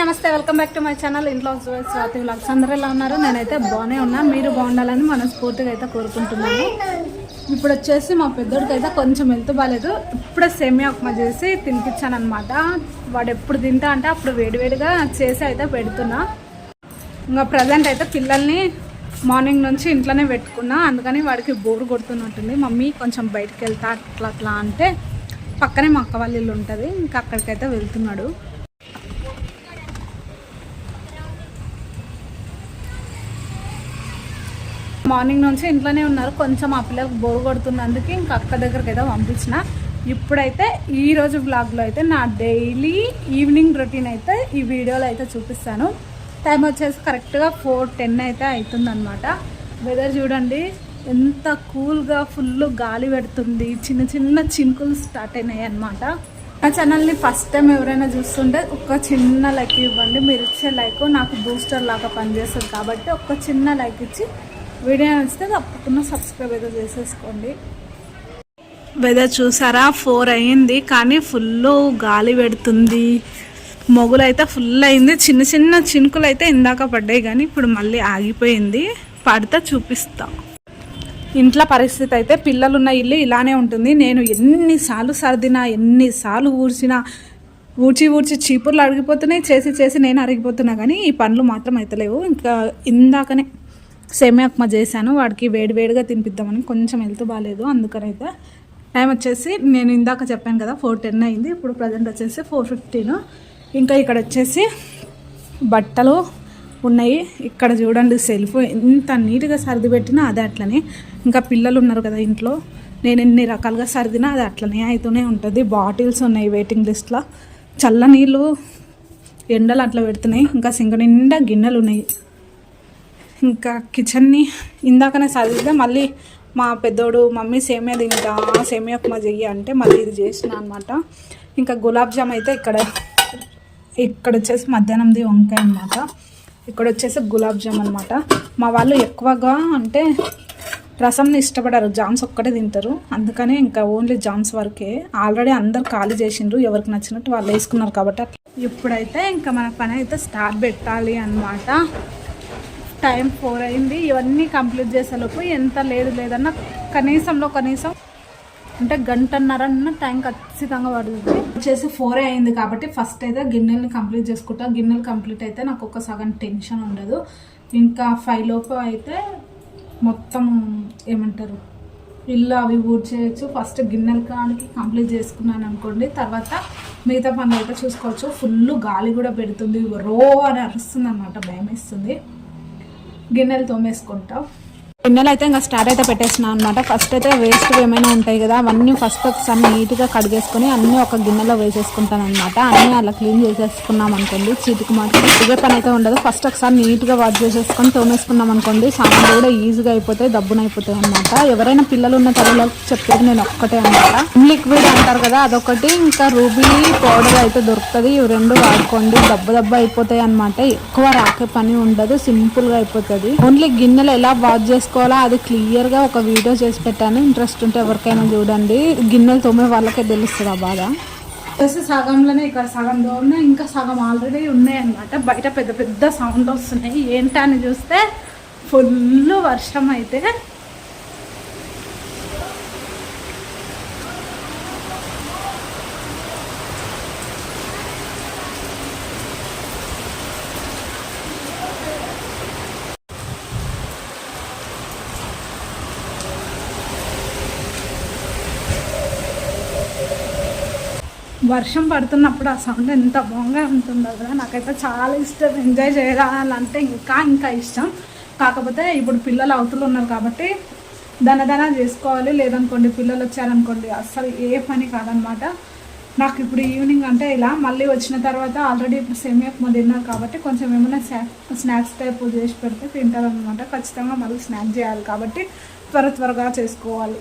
నమస్తే welcome back to my channel ఇంట్లో Swathi vlogs అందరూ ఎలా ఉన్నారు? నేనైతే బాగానే ఉన్నా. మీరు బాగుండాలని మనస్ఫూర్తిగా అయితే కోరుకుంటున్నాను. ఇప్పుడు వచ్చేసి మా పెద్దోడికి అయితే కొంచెం హెల్త్ బాగాలేదు ఇప్పుడే సేమియా ఉప్మా చేసి తినిపించాను అనమాట వాడు ఎప్పుడు తింటా అంటే అప్పుడు వేడివేడిగా చేసి అయితే పెడుతున్నా. ఇంకా ప్రజెంట్ అయితే పిల్లల్ని మార్నింగ్ నుంచి ఇంట్లోనే పెట్టుకున్నా. అందుకని వాడికి బోర్ కొడుతున్నట్టుంది. మమ్మీ కొంచెం బయటికి వెళ్తా అట్లా అట్లా అంటే పక్కనే మా అక్క వాళ్ళ ఇల్లు ఉంటుంది. ఇంకా అక్కడికైతే వెళ్తున్నాడు. మార్నింగ్ నుంచి ఇంట్లోనే ఉన్నారు. కొంచెం ఆ పిల్లలకు బోర్ కొడుతున్నందుకు ఇంకా అక్క దగ్గరికి ఏదో పంపించిన. ఇప్పుడైతే ఈ రోజు బ్లాగ్లో అయితే నా డైలీ ఈవినింగ్ రొటీన్ అయితే ఈ వీడియోలో అయితే చూపిస్తాను. టైం వచ్చేసి కరెక్ట్గా ఫోర్ టెన్ అయితే అవుతుందనమాట వెదర్ చూడండి ఎంత కూల్గా ఫుల్ గాలి పెడుతుంది. చిన్న చిన్న చినుకులు స్టార్ట్ అయినాయి అనమాట నా ఛానల్ని ఫస్ట్ టైం ఎవరైనా చూస్తుంటే ఒక చిన్న లైక్ ఇవ్వండి. మీరు ఇచ్చే లైక్ నాకు బూస్టర్ లాగా పనిచేస్తుంది కాబట్టి ఒక చిన్న లైక్ ఇచ్చి వీడియో నచ్చితే తప్పకుండా సబ్స్క్రైబ్ అయితే చేసేసుకోండి. వెదర్ చూసారా? ఫోర్ అయ్యింది కానీ ఫుల్ గాలి పెడుతుంది. మొగులైతే ఫుల్ అయింది చిన్న చిన్న చినుకులు అయితే ఇందాక పడ్డాయి కానీ ఇప్పుడు మళ్ళీ ఆగిపోయింది. పడితే చూపిస్తా. ఇంట్లో పరిస్థితి అయితే పిల్లలు ఉన్న ఇల్లు ఇలానే ఉంటుంది. నేను ఎన్నిసార్లు సర్దినా ఎన్నిసార్లు ఊడ్చినా ఊడ్చి ఊడ్చి చీపుర్లు అరిగిపోతున్నాయి చేసి చేసి నేను అరిగిపోతున్నా కానీ ఈ పనులు మాత్రం అయితలేవు. ఇంకా ఇందాకనే సేమియా ఉప్మా చేశాను. వాడికి వేడి వేడిగా తినిపిద్దామని కొంచెం హెల్త్ బాగాలేదు అందుకనైతే టైం వచ్చేసి నేను ఇందాక చెప్పాను కదా ఫోర్ టెన్ అయింది. ఇప్పుడు ప్రజెంట్ వచ్చేసి ఫోర్ ఫిఫ్టీన్. ఇంకా ఇక్కడ వచ్చేసి బట్టలు ఉన్నాయి. ఇక్కడ చూడండి సెల్ఫ్ ఎంత నీట్గా సర్ది పెట్టినా అదే అట్లనే. ఇంకా పిల్లలు ఉన్నారు కదా ఇంట్లో. నేను ఎన్ని రకాలుగా సర్దినా అది అట్లనే అవుతూనే ఉంటుంది. బాటిల్స్ ఉన్నాయి వెయిటింగ్ లిస్ట్లో. చల్ల నీళ్ళు ఎండలు అట్లా పెడుతున్నాయి. ఇంకా సింగ నిండా గిన్నెలు ఉన్నాయి. ఇంకా కిచెన్ని ఇందాకనే చదివితే మళ్ళీ మా పెద్దోడు మమ్మీ సేమియా తింటా సేమియా ఉప్మా చెయ్యి అంటే మళ్ళీ ఇది చేసిన అనమాట ఇంకా గులాబ్ జామ్ అయితే ఇక్కడ ఇక్కడ వచ్చేసి మధ్యాహ్నంది వంకాయ అనమాట ఇక్కడ వచ్చేసి గులాబ్ జామ్ అనమాట మా వాళ్ళు ఎక్కువగా అంటే రసంని ఇష్టపడరు జామ్స్ ఒక్కటే తింటారు. అందుకనే ఇంకా ఓన్లీ జామ్స్ వరకే. ఆల్రెడీ అందరు ఖాళీ చేసిండ్రు ఎవరికి నచ్చినట్టు వాళ్ళు వేసుకున్నారు కాబట్టి ఇప్పుడైతే ఇంకా మన పని అయితే స్టార్ట్ పెట్టాలి అన్నమాట. టైం ఫోర్ అయింది. ఇవన్నీ కంప్లీట్ చేసేలోపు ఎంత లేదు లేదన్నా కనీసంలో కనీసం అంటే గంటన్నరన్న టైం ఖచ్చితంగా పడుతుంది. వచ్చేసి ఫోర్ అయింది కాబట్టి ఫస్ట్ అయితే గిన్నెల్ని కంప్లీట్ చేసుకుంటా. గిన్నెలు కంప్లీట్ అయితే నాకు ఒక సగం టెన్షన్ ఉండదు. ఇంకా ఫైవ్ లోపు అయితే మొత్తం ఏమంటారు ఇల్లు అవి ఊడ్చేయచ్చు. ఫస్ట్ గిన్నెల కాడికి కంప్లీట్ చేసుకున్నాను అనుకోండి. తర్వాత మిగతా పనులు అయితే చూసుకోవచ్చు. ఫుల్ గాలి కూడా పెడుతుంది. రో అని అరుస్తుంది అనమాట భయం వేస్తుంది గిన్నెలు తోమేసుకుంటా గిన్నెలు అయితే ఇంకా స్టార్ట్ అయితే పెట్టేసిన అనమాట ఫస్ట్ అయితే వేస్ట్ ఏమైనా ఉంటాయి కదా అవన్నీ ఫస్ట్ ఒకసారి నీట్గా కడిగేసుకొని అన్నీ ఒక గిన్నెలో వేసేసుకుంటాను అనమాట అన్నీ అలా క్లీన్ చేసేసుకున్నాం అనుకోండి చీటికి మాత్రం ఇదే పని అయితే ఉండదు. ఫస్ట్ ఒకసారి నీట్గా వాష్ చేసేసుకొని తోమేసుకున్నాం అనుకోండి సామాన్లు కూడా ఈజీగా అయిపోతాయి దబ్బున అయిపోతాయి అనమాట ఎవరైనా పిల్లలు ఉన్న తల్లిలకు చెప్పేది నేను ఒక్కటే అనమాట లిక్విడ్ అంటారు కదా అదొకటి. ఇంకా రూబీ పౌడర్ అయితే దొరుకుతుంది. ఇవి రెండు వాడుకోండి. దెబ్బ దెబ్బ అయిపోతాయి అనమాట ఎక్కువ రాకే పని ఉండదు సింపుల్గా అయిపోతుంది. ఓన్లీ గిన్నెలు ఎలా వాష్ చేసుకోవాలో? అది క్లియర్గా ఒక వీడియో చేసి పెట్టాను. ఇంట్రెస్ట్ ఉంటే ఎవరికైనా చూడండి. గిన్నెలు తోమే వాళ్ళకే తెలుస్తుంది ఆ బాధ. వచ్చేసి సగంలోనే ఇక్కడ సగం దోమ ఇంకా సగం ఆల్రెడీ ఉన్నాయి అనమాట బయట పెద్ద పెద్ద సౌండ్ వస్తున్నాయి. ఏంటని చూస్తే ఫుల్ వర్షం అయితే వర్షం పడుతున్నప్పుడు ఆ సౌండ్ ఎంత బాగా ఉంటుందో కదా నాకైతే చాలా ఇష్టం. ఎంజాయ్ చేయాలంటే ఇంకా ఇంకా ఇష్టం. కాకపోతే ఇప్పుడు పిల్లలు అవతల ఉన్నారు కాబట్టి దనదన చేసుకోవాలి. లేదనుకోండి పిల్లలు వచ్చారనుకోండి అస్సలు ఏ పని కాదనమాట. నాకు ఇప్పుడు ఈవినింగ్ అంటే ఇలా మళ్ళీ వచ్చిన తర్వాత ఆల్రెడీ ఇప్పుడు సేమియా ఉప్మా తిన్నారు కాబట్టి కొంచెం ఏమైనా స్నాక్స్ టైప్ చేసి పెడితే తింటారనమాట. ఖచ్చితంగా మళ్ళీ స్నాక్ చేయాలి కాబట్టి త్వర త్వరగా చేసుకోవాలి.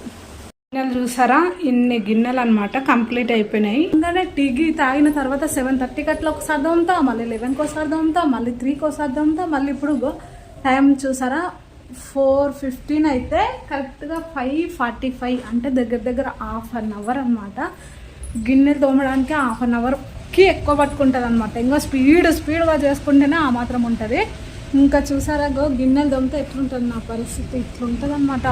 గిన్నెలు చూసారా? ఇన్ని గిన్నెలు అనమాట కంప్లీట్ అయిపోయినాయి. ఇంకానే టీ గీ తాగిన తర్వాత సెవెన్ థర్టీకి అట్లా ఒకసారి దోమతా మళ్ళీ లెవెన్కి ఒకసారి దోమతా మళ్ళీ త్రీకి ఒకసారి దోమతా మళ్ళీ ఇప్పుడు టైం చూసారా? ఫోర్ ఫిఫ్టీన్ అయితే కరెక్ట్గా ఫైవ్ ఫార్టీ ఫైవ్ అంటే దగ్గర దగ్గర హాఫ్ అన్ అవర్ అనమాట గిన్నెలు తోమడానికి హాఫ్ అన్ అవర్కి ఎక్కువ పట్టుకుంటుంది అనమాట ఇంకా స్పీడ్ స్పీడ్గా చేసుకుంటేనే ఆ మాత్రం ఉంటుంది. ఇంకా చూసారా గో గిన్నెలు దొమ్మితే ఎట్లుంటుంది నా పరిస్థితి? ఇట్లుంటుంది అనమాట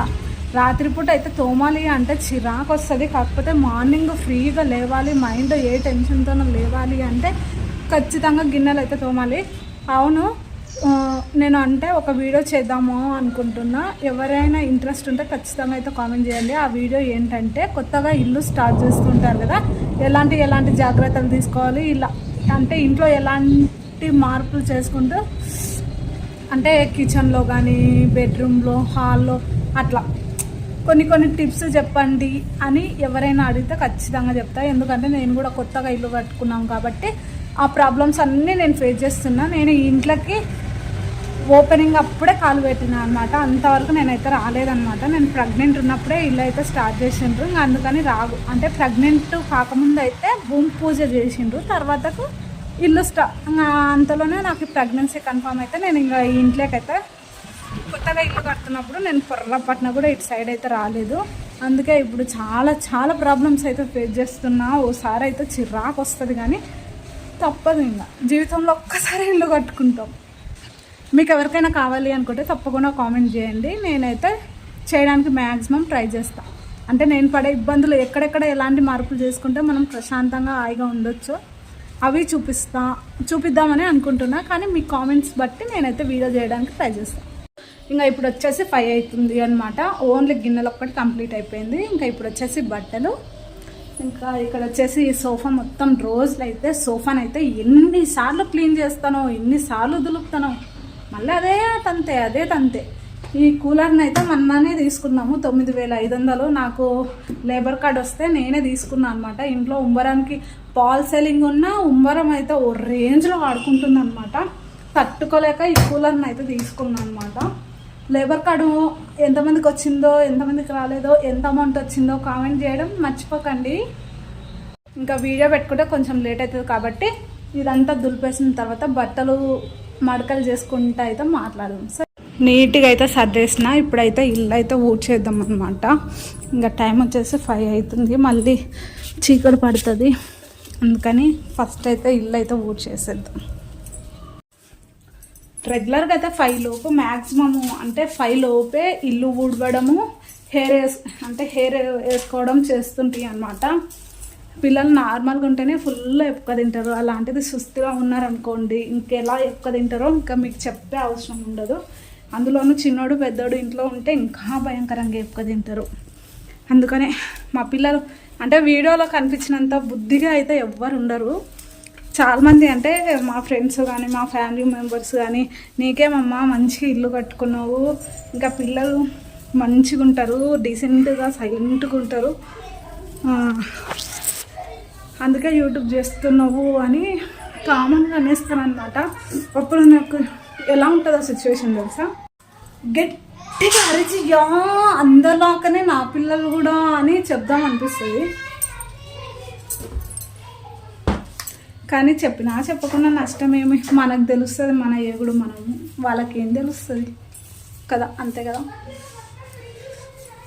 రాత్రిపూట అయితే తోమాలి అంటే చిరాకు వస్తుంది. కాకపోతే మార్నింగ్ ఫ్రీగా లేవాలి మైండ్ ఏ టెన్షన్తోనో లేవాలి అంటే ఖచ్చితంగా గిన్నెలు అయితే తోమాలి. అవును నేను అంటే ఒక వీడియో చేద్దాము అనుకుంటున్నా. ఎవరైనా ఇంట్రెస్ట్ ఉంటే ఖచ్చితంగా అయితే కామెంట్ చేయండి. ఆ వీడియో ఏంటంటే కొత్తగా ఇల్లు స్టార్ట్ చేస్తుంటారు కదా ఎలాంటి ఎలాంటి జాగ్రత్తలు తీసుకోవాలి ఇలా అంటే ఇంట్లో ఎలాంటి మార్పులు చేసుకుంటూ అంటే కిచెన్లో కానీ బెడ్రూమ్లో హాల్లో అట్లా. కొన్ని కొన్ని టిప్స్ చెప్పండి అని ఎవరైనా అడిగితే ఖచ్చితంగా చెప్తా. ఎందుకంటే నేను కూడా కొత్తగా ఇల్లు కట్టుకున్నాం కాబట్టి ఆ ప్రాబ్లమ్స్ అన్నీ నేను ఫేస్ చేస్తున్నా. నేను ఈ ఇంట్లోకి ఓపెనింగ్ అప్పుడే కాలు పెట్టిన అనమాట అంతవరకు నేనైతే రాలేదనమాట నేను ప్రెగ్నెంట్ ఉన్నప్పుడే ఇల్లు అయితే స్టార్ట్ చేసిండ్రు. ఇంకా అందుకని రాగు అంటే ప్రెగ్నెంట్ కాకముందు అయితే భూమి పూజ చేసిండ్రు. తర్వాతకు ఇల్లు స్టా ఇంకా అంతలోనే నాకు ప్రెగ్నెన్సీ కన్ఫర్మ్ అయితే నేను ఇంకా ఈ ఇంట్లోకి అయితే కొత్తగా ఇల్లు కడుతున్నప్పుడు నేను పొర్రపట్న కూడా ఇటు సైడ్ అయితే రాలేదు. అందుకే ఇప్పుడు చాలా చాలా ప్రాబ్లమ్స్ అయితే ఫేస్ చేస్తున్నా. ఓసారి అయితే చిరాకు వస్తుంది కానీ తప్పదు ఇంకా. జీవితంలో ఒక్కసారి ఇల్లు కట్టుకుంటాం. మీకు ఎవరికైనా కావాలి అనుకుంటే తప్పకుండా కామెంట్ చేయండి. నేనైతే చేయడానికి మ్యాక్సిమం ట్రై చేస్తాను అంటే నేను పడే ఇబ్బందులు ఎక్కడెక్కడ ఎలాంటి మార్పులు చేసుకుంటే మనం ప్రశాంతంగా హాయిగా ఉండొచ్చు. అవి చూపిస్తా చూపిద్దామని అనుకుంటున్నా. కానీ మీ కామెంట్స్ బట్టి నేనైతే వీడియో చేయడానికి ట్రై చేస్తాను ఇంకా ఇప్పుడు వచ్చేసి ఫైవ్ అవుతుంది అనమాట ఓన్లీ గిన్నెలు ఒక్కటి కంప్లీట్ అయిపోయింది. ఇంకా ఇప్పుడు వచ్చేసి బట్టలు. ఇంకా ఇక్కడ వచ్చేసి ఈ సోఫా మొత్తం రోజులు అయితే సోఫాని అయితే ఎన్నిసార్లు క్లీన్ చేస్తానో ఎన్నిసార్లు దులుపుతానో మళ్ళీ అదే తంతే అదే తంతే. ఈ కూలర్ని అయితే మొన్ననే తీసుకున్నాము. తొమ్మిది వేల ఐదు వందలు. నాకు లేబర్ కార్డ్ వస్తే నేనే తీసుకున్నాను అనమాట ఇంట్లో ఉంబరానికి పాల్ సెల్లింగ్ ఉన్న ఉంబరం అయితే ఓ రేంజ్లో వాడుకుంటుంది అనమాట తట్టుకోలేక ఈ కూలర్ని అయితే తీసుకున్నాను అనమాట లేబర్ కార్డు ఎంతమందికి వచ్చిందో ఎంతమందికి రాలేదో ఎంత అమౌంట్ వచ్చిందో కామెంట్ చేయడం మర్చిపోకండి. ఇంకా వీడియో పెట్టుకుంటే కొంచెం లేట్ అవుతుంది కాబట్టి ఇదంతా దులిపేసిన తర్వాత బట్టలు మడకలు చేసుకుంటా అయితే మాట్లాడదాం. సార్. నీట్గా అయితే సర్దేసిన ఇప్పుడైతే ఇల్లు అయితే ఊడ్చేద్దాం అనమాట ఇంకా టైం వచ్చేసి ఫైవ్ అవుతుంది మళ్ళీ చీకటి పడుతుంది. అందుకని ఫస్ట్ అయితే ఇల్లు అయితే ఊడ్చేసేద్దాం. రెగ్యులర్గా అయితే ఫైవ్ లోపు మ్యాక్సిమము అంటే ఫైవ్ లోపే ఇల్లు ఊడవడము హెయిర్ వేస్ అంటే హెయిర్ వేసుకోవడం చేస్తుంటాయి అనమాట పిల్లలు నార్మల్గా ఉంటేనే ఫుల్ ఎక్కువ తింటారు. అలాంటిది సుస్థిగా ఉన్నారనుకోండి ఇంకెలా ఎక్కువ తింటారో ఇంకా మీకు చెప్పే అవసరం ఉండదు. అందులోనూ చిన్నోడు పెద్దోడు ఇంట్లో ఉంటే ఇంకా భయంకరంగా ఎప్పుక తింటారు. అందుకనే మా పిల్లలు అంటే వీడియోలో కనిపించినంత బుద్ధిగా అయితే ఎవ్వరు ఉండరు. చాలామంది అంటే మా ఫ్రెండ్స్ కానీ మా ఫ్యామిలీ మెంబర్స్ కానీ నీకేమమ్మా మంచిగా ఇల్లు కట్టుకున్నావు. ఇంకా పిల్లలు మంచిగా ఉంటారు డీసెంట్గా సైలెంట్గా ఉంటారు. అందుకే యూట్యూబ్ చేస్తున్నావు అని కామన్గా అనేస్తాను అనమాట అప్పుడు నాకు ఎలా ఉంటుందో సిచ్యువేషన్ తెలుసా? గట్టిగా అరిచి యా అందరిలాకనే నా పిల్లలు కూడా అని చెప్దాం అనిపిస్తుంది. కానీ చెప్పినా చెప్పకుండా నష్టం ఏమి మనకు తెలుస్తుంది మన ఏగుడు మనము. వాళ్ళకి ఏం తెలుస్తుంది? కదా అంతే కదా?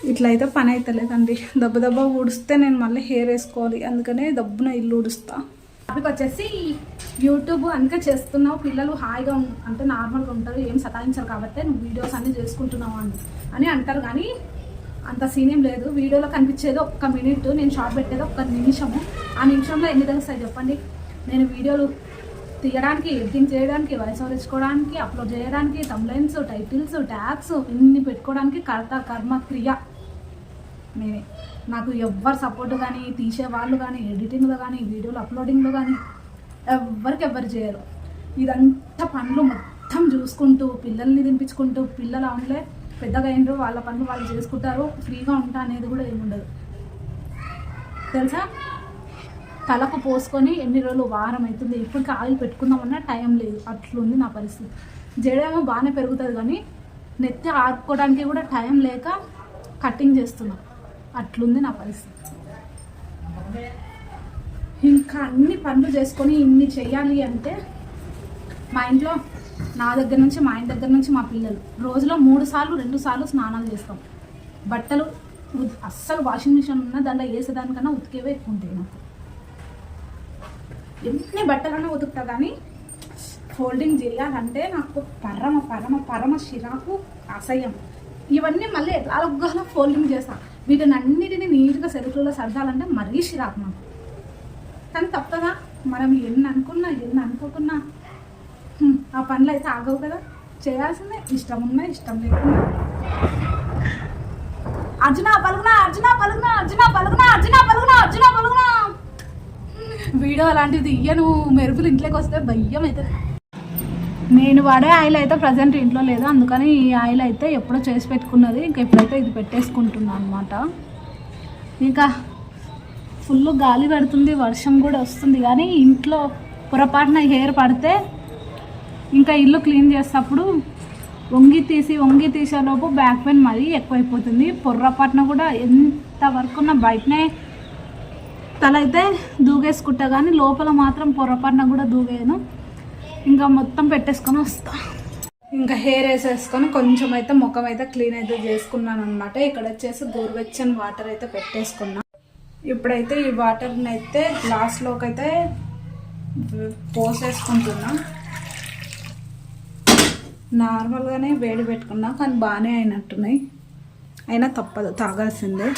ఇట్లా అయితే పని అవుతలేదండి దెబ్బ దెబ్బ ఊడిస్తే నేను మళ్ళీ హెయిర్ వేసుకోవాలి. అందుకనే దబ్బున ఇల్లు ఊడుస్తా. టాపిక్ వచ్చేసి యూట్యూబ్ అందుకే చేస్తున్నావు. పిల్లలు హాయిగా అంటే నార్మల్గా ఉంటారు. ఏం సతాయించరు కాబట్టి నువ్వు వీడియోస్ అన్నీ చేసుకుంటున్నావు అని. అని అంటారు కానీ అంత సీన్ ఏం లేదు. వీడియోలో కనిపించేది ఒక్క మినిట్. నేను షార్ట్ పెట్టేది ఒక్క నిమిషము. ఆ నిమిషంలో ఎన్ని తెలుస్తాయి చెప్పండి? నేను వీడియోలు తీయడానికి ఎడిటింగ్ చేయడానికి వాయిస్ ఓవర్ ఇచ్చుకోవడానికి అప్లోడ్ చేయడానికి తమ్లైన్స్ టైటిల్స్ ట్యాగ్స్ ఇన్ని పెట్టుకోవడానికి కర్త కర్మ క్రియ. నేనే. నాకు ఎవ్వరు సపోర్ట్ కానీ తీసే వాళ్ళు కానీ ఎడిటింగ్లో కానీ వీడియోలు అప్లోడింగ్లో కానీ ఎవ్వరికి ఎవ్వరు చేయరు. ఇదంతా పనులు మొత్తం చూసుకుంటూ పిల్లల్ని తినిపించుకుంటూ పిల్లలు అవునులే పెద్దగా అయినరు వాళ్ళ పనులు వాళ్ళు చేసుకుంటారు. ఫ్రీగా ఉంటా అనేది కూడా ఏముండదు. తెలుసా? తలకు పోసుకొని ఎన్ని రోజులు వారం అవుతుంది ఇప్పటికి ఆయిల్ పెట్టుకుందామన్నా టైం లేదు. అట్లుంది నా పరిస్థితి. జడేమో బాగానే పెరుగుతుంది కానీ నెత్తి ఆడుకోవడానికి కూడా టైం లేక కటింగ్ చేస్తున్నా. అట్లుంది నా పరిస్థితి. ఇంకా అన్ని పనులు చేసుకొని ఇన్ని చేయాలి అంటే మా ఇంట్లో నా దగ్గర నుంచి మా ఆయన దగ్గర నుంచి మా పిల్లలు రోజులో మూడు సార్లు రెండు సార్లు స్నానాలు చేస్తాం. బట్టలు అస్సలు వాషింగ్ మిషన్ ఉన్న దాంట్లో వేసేదానికన్నా ఉతికేవే ఎక్కువ ఉంటాయి నాకు. ఎన్ని బట్టలన్నా ఉతుకుతా కానీ ఫోల్డింగ్ చేయాలంటే నాకు పరమ పరమ పరమ చిరాకు అసహ్యం. ఇవన్నీ మళ్ళీ ఎలాగోలా ఫోల్డింగ్ చేస్తా. వీటిని అన్నిటిని నీట్గా సెరుకులలో సర్దాలంటే మరీ చిరాకు నాకు. కానీ తప్పదా? మనం ఎన్ని అనుకున్నా ఎన్ని అనుకోకున్నా. ఆ పనులు అయితే ఆగవు కదా. చేయాల్సిందే. ఇష్టం ఉన్నా ఇష్టం లేకున్నా. అర్జున పలుకునా అర్జున పలుకునా అర్జున పలుకునా అర్జున పలుకునా అర్జున పలుకునా. వీడియో అలాంటిది ఇయ్యను మెరుపులు ఇంట్లోకి వస్తే భయ్యం అవుతుంది నేను వాడే ఆయిల్ అయితే ప్రజెంట్ ఇంట్లో లేదు అందుకని ఈ ఆయిల్ అయితే ఎప్పుడో చేసి పెట్టుకున్నది ఇంకా ఎప్పుడైతే ఇది పెట్టేసుకుంటున్నాను అనమాట ఇంకా ఫుల్ గాలి పడుతుంది వర్షం కూడా వస్తుంది కానీ ఇంట్లో పొరపాటున హెయిర్ పడితే ఇంకా ఇల్లు క్లీన్ చేసేటప్పుడు వంగి తీసి వంగి తీసేలోపు బ్యాక్ పెయిన్ మరీ ఎక్కువైపోతుంది. పొర్రపాటున కూడా ఎంత వరకు ఉన్న బయటనే తల అయితే దూగేసుకుంటా కానీ లోపల మాత్రం పొరపాటున కూడా దూగేయను ఇంకా మొత్తం పెట్టేసుకొని వస్తా. ఇంకా హెయిర్ వేసేసుకొని కొంచెం అయితే ముఖం అయితే క్లీన్ అయితే చేసుకున్నాను అనమాట ఇక్కడ వచ్చేసి గోరువెచ్చని వాటర్ అయితే పెట్టేసుకున్నా. ఇప్పుడైతే ఈ వాటర్ని అయితే గ్లాస్లోకి అయితే పోసేసుకుంటున్నా. నార్మల్గానే వేడి పెట్టుకున్నా కానీ బాగానే అయినట్టున్నాయి. అయినా తప్పదు తాగాల్సిందే.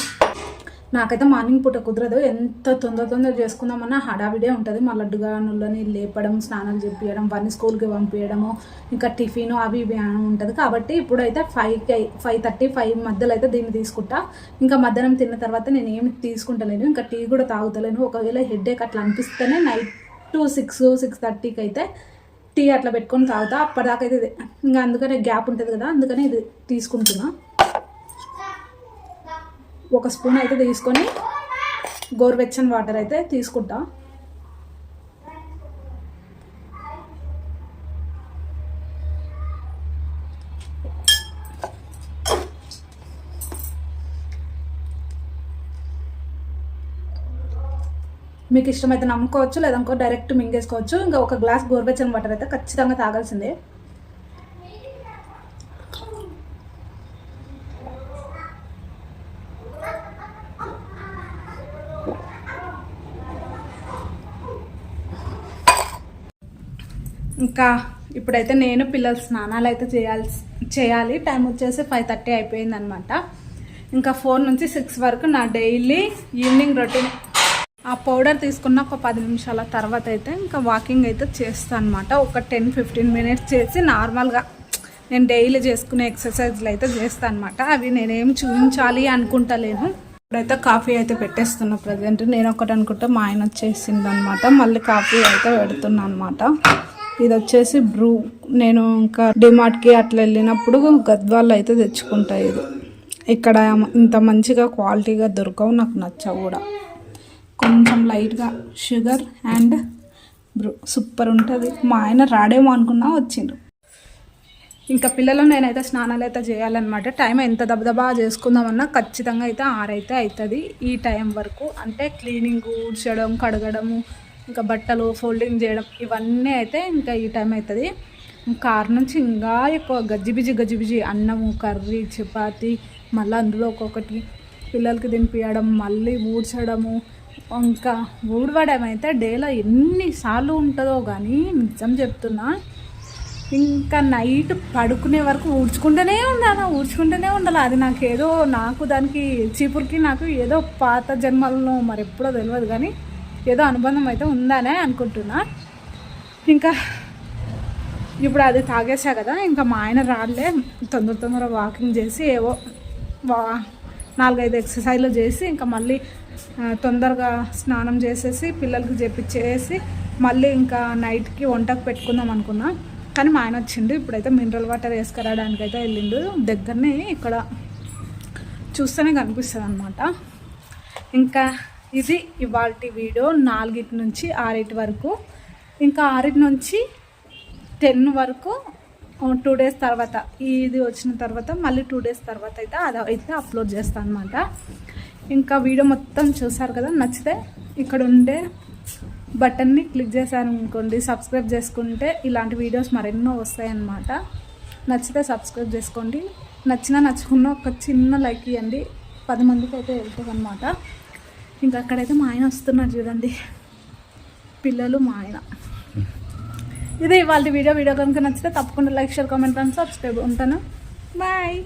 నాకైతే మార్నింగ్ పూట కుదరదు. ఎంత తొందర తొందర చేసుకుందామన్నా హడావిడే ఉంటుంది. మా లడ్డుగా లేపడం స్నానాలు చేపించడం వారిని స్కూల్కి పంపించడము ఇంకా టిఫిన్ అవి ఇవి అని ఉంటుంది. కాబట్టి ఇప్పుడైతే ఫైవ్కి ఫైవ్ థర్టీ ఫైవ్ మధ్యలో అయితే దీన్ని తీసుకుంటా. ఇంకా మధ్యాహ్నం తిన్న తర్వాత నేను ఏమి తీసుకుంటలేను. ఇంకా టీ కూడా తాగుతలేను. ఒకవేళ హెడేక్ అట్లా అనిపిస్తేనే నైట్ టు సిక్స్ సిక్స్ థర్టీకి అయితే టీ అట్లా పెట్టుకొని తాగుతా. అప్పటిదాకైతే ఇది. ఇంకా అందుకనే గ్యాప్ ఉంటుంది కదా. అందుకనే ఇది తీసుకుంటున్నాను ఒక స్పూన్ అయితే తీసుకొని గోరువెచ్చని వాటర్ అయితే తీసుకుంటా. మీకు ఇష్టమైతే నమ్ముకోవచ్చు లేదనుకో డైరెక్ట్ మింగేసుకోవచ్చు. ఇంకా ఒక గ్లాస్ గోరువెచ్చని వాటర్ అయితే ఖచ్చితంగా తాగాల్సిందే. ఇంకా ఇప్పుడైతే నేను పిల్లలు స్నానాలు అయితే చేయాల్సి చేయాలి. టైం వచ్చేసి ఫైవ్ థర్టీ అయిపోయింది అనమాట ఇంకా ఫోర్ నుంచి సిక్స్ వరకు నా డైలీ ఈవినింగ్ రొటీన్ ఆ పౌడర్ తీసుకున్న ఒక పది నిమిషాల తర్వాత అయితే ఇంకా వాకింగ్ అయితే చేస్తాను అనమాట ఒక టెన్ ఫిఫ్టీన్ మినిట్స్ చేసి నార్మల్గా నేను డైలీ చేసుకునే ఎక్సర్సైజ్లు అయితే చేస్తాను అనమాట అవి నేనేం చూపించాలి అనుకుంటలేను. ఇప్పుడైతే కాఫీ అయితే పెట్టేస్తున్నా ప్రజెంట్ నేను ఒకటి అనుకుంటే మా ఆయన వచ్చేసింది అనమాట మళ్ళీ కాఫీ అయితే పెడుతున్నా అనమాట ఇది వచ్చేసి బ్రూ. నేను ఇంకా డిమార్ట్కి అట్లా వెళ్ళినప్పుడు గద్వాళ్ళు అయితే తెచ్చుకుంటా ఇది. ఇక్కడ ఇంత మంచిగా క్వాలిటీగా దొరకవు నాకు నచ్చవు కూడా. కొంచెం లైట్గా షుగర్ అండ్ బ్రూ. సూపర్ ఉంటుంది. మా ఆయన రాడేమో అనుకున్నా వచ్చిండ్రు ఇంకా పిల్లలు నేనైతే స్నానాలు అయితే చేయాలన్నమాట. టైం ఎంత దబదబా చేసుకుందామన్నా ఖచ్చితంగా అయితే ఆరైతే అవుతుంది ఈ టైం వరకు అంటే క్లీనింగ్ ఊడ్చడం కడగడము ఇంకా బట్టలు ఫోల్డింగ్ చేయడం ఇవన్నీ అయితే ఇంకా ఈ టైం అవుతుంది కార్ నుంచి ఇంకా ఎక్కువ గజ్జిబిజి గజ్జిబిజి అన్నము కర్రీ చపాతి మళ్ళీ అందులో ఒక్కొక్కటి పిల్లలకి తినిపించడం మళ్ళీ ఊడ్చడము ఇంకా ఊడవడం అయితే డేలో ఎన్నిసార్లు ఉంటుందో కానీ నిజం చెప్తున్నా ఇంకా నైట్ పడుకునే వరకు ఊడ్చుకుంటూనే ఉండాలి ఊడ్చుకుంటూనే ఉండాలి? అది నాకు ఏదో నాకు దానికి చీపురికి నాకు ఏదో పాత జన్మలలో మరి ఎప్పుడో తెలియదు కానీ ఏదో అనుబంధం అయితే ఉందనే అనుకుంటున్నా. ఇంకా ఇప్పుడు అది తాగేసా కదా ఇంకా మా ఆయన రాలే తొందర తొందర వాకింగ్ చేసి ఏవో వా నాలుగైదు ఎక్సర్సైజ్లు చేసి ఇంకా మళ్ళీ తొందరగా స్నానం చేసేసి పిల్లలకి చేపించేసి మళ్ళీ ఇంకా నైట్కి వంటకు పెట్టుకుందాం అనుకున్నా. కానీ మా ఆయన వచ్చిండు ఇప్పుడైతే మినరల్ వాటర్ వేసుకురావడానికి అయితే వెళ్ళిండు. దగ్గరనే ఇక్కడ చూస్తేనే కనిపిస్తుంది అనమాట ఇంకా ఇది ఇవాళ వీడియో నాలుగిటి నుంచి ఆరింటి వరకు. ఇంకా ఆరింటి నుంచి టెన్ వరకు టూ డేస్ తర్వాత ఇది వచ్చిన తర్వాత మళ్ళీ టూ డేస్ తర్వాత అయితే అది అయితే అప్లోడ్ చేస్తాను అనమాట ఇంకా వీడియో మొత్తం చూసారు కదా నచ్చితే ఇక్కడ ఉండే బటన్ని క్లిక్ చేశారు అనుకోండి సబ్స్క్రైబ్ చేసుకుంటే ఇలాంటి వీడియోస్ మరెన్నో వస్తాయన్నమాట నచ్చితే సబ్స్క్రైబ్ చేసుకోండి. నచ్చినా నచ్చుకున్న ఒక చిన్న లైక్ ఇవ్వండి పది మందికి అయితే వెళ్తుంది అనమాట ఇంకా అక్కడైతే మా ఆయన వస్తున్నారు చూడండి. పిల్లలు మా ఆయన. ఇదే ఇవాళ వీడియో వీడియో కనుక నచ్చితే తప్పకుండా like share comment and subscribe ఉంటాను. బాయ్.